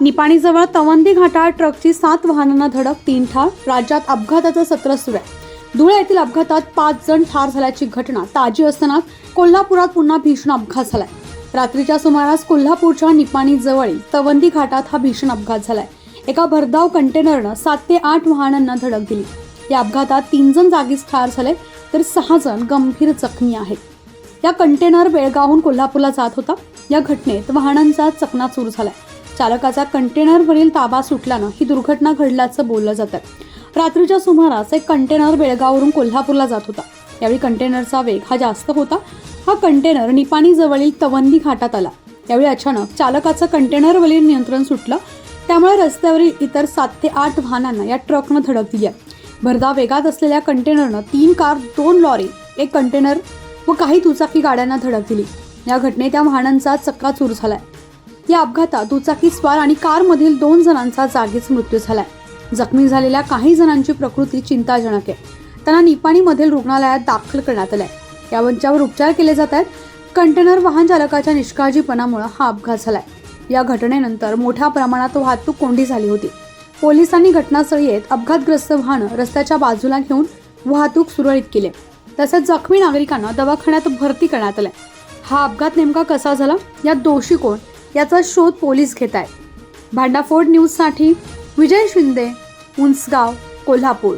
निपाणीजवळ तवंदी घाटात ट्रकची सात वाहनांना धडक तीन ठार राज्यात अपघाताचं सत्र सुरू आहे. धुळे येथील अपघातात पाच जण ठार झाल्याची घटना ताजी असताना कोल्हापुरात पुन्हा भीषण अपघात झालाय. रात्रीच्या सुमारास कोल्हापूरच्या निपाणी जवळील तवंदी घाटात हा भीषण अपघात झालाय. एका भरधाव कंटेनरनं सात ते आठ वाहनांना धडक दिली. या अपघातात तीन जण जागीच ठार झाले तर सहा जण गंभीर जखमी आहेत. या कंटेनर बेळगावहून कोल्हापूरला जात होता. या घटनेत वाहनांचा चकनाचूर झालाय. चालकाचा कंटेनरवरील ताबा सुटल्यानं ही दुर्घटना घडल्याचं बोललं जातं रात्रीच्या सुमारास एक कंटेनर बेळगाववरून कोल्हापूरला जात होता. यावेळी कंटेनरचा वेग हा जास्त होता. हा कंटेनर निपाणी जवळील तवंदी घाटात आला. यावेळी अचानक चालकाचं कंटेनरवरील नियंत्रण सुटलं. त्यामुळे रस्त्यावरील इतर सात ते आठ वाहनांना या ट्रकनं धडक दिली आहे. भरधाव वेगात असलेल्या कंटेनरनं तीन कार दोन लॉरी एक कंटेनर व काही दुचाकी गाड्यांना धडक दिली. या घटनेत त्या वाहनांचा चक्काचूर झालाय. या अपघातात दुचाकी स्वार आणि कारमधील दोन जणांचा जागीच मृत्यू झालाय. जखमी झालेल्या काही जणांची प्रकृती चिंताजनक आहे. त्यांना निपाणीमधील रुग्णालयात दाखल करण्यात आलंय. यावरच्यावर उपचार केले जात आहेत. कंटेनर वाहन चालकाच्या निष्काळजीपणामुळे हा अपघात झालाय. या घटनेनंतर मोठ्या प्रमाणात वाहतूक कोंडी झाली होती. पोलिसांनी घटनास्थळी येत अपघातग्रस्त वाहनं रस्त्याच्या बाजूला घेऊन वाहतूक सुरळीत केली. तसेच जखमी नागरिकांना दवाखान्यात भरती करण्यात आलंय. हा अपघात नेमका कसा झाला? यात दोषी कोण? याचा शोध पोलीस घेत आहेत. भांडाफोड न्यूजसाठी विजय शिंदे उंचगाव कोल्हापूर.